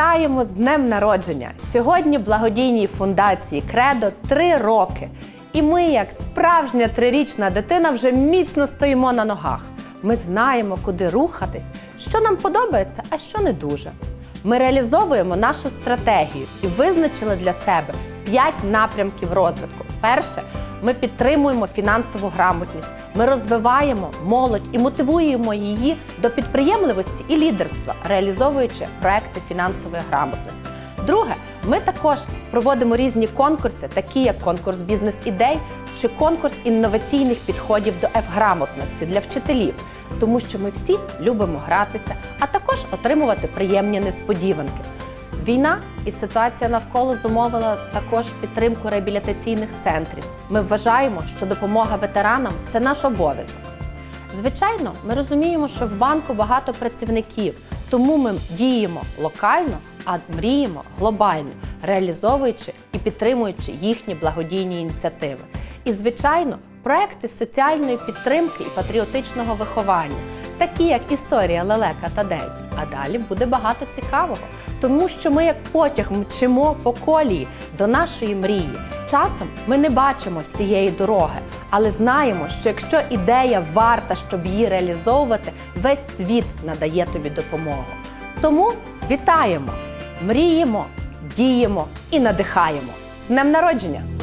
Вітаємо з днем народження! Сьогодні благодійній фундації Кредо три роки. І ми, як справжня трирічна дитина, вже міцно стоїмо на ногах. Ми знаємо, куди рухатись, що нам подобається, а що не дуже. Ми реалізовуємо нашу стратегію і визначили для себе п'ять напрямків розвитку. Перше, ми підтримуємо фінансову грамотність. Ми розвиваємо молодь і мотивуємо її до підприємливості і лідерства, реалізовуючи проекти фінансової грамотності. Друге, ми також проводимо різні конкурси, такі як конкурс бізнес-ідей чи конкурс інноваційних підходів до F-грамотності для вчителів, тому що ми всі любимо гратися, а також отримувати приємні несподіванки. Війна і ситуація навколо зумовила також підтримку реабілітаційних центрів. Ми вважаємо, що допомога ветеранам це наш обов'язок. Звичайно, ми розуміємо, що в банку багато працівників, тому ми діємо локально, а мріємо глобально, реалізовуючи і підтримуючи їхні благодійні ініціативи. І, звичайно, проекти соціальної підтримки і патріотичного виховання, такі як історія Лелека та Дей. А далі буде багато цікавого, тому що ми, як потяг, мчимо по колії до нашої мрії. Часом ми не бачимо всієї дороги, але знаємо, що якщо ідея варта, щоб її реалізовувати, весь світ надає тобі допомогу. Тому вітаємо, мріємо, діємо і надихаємо. З днем народження!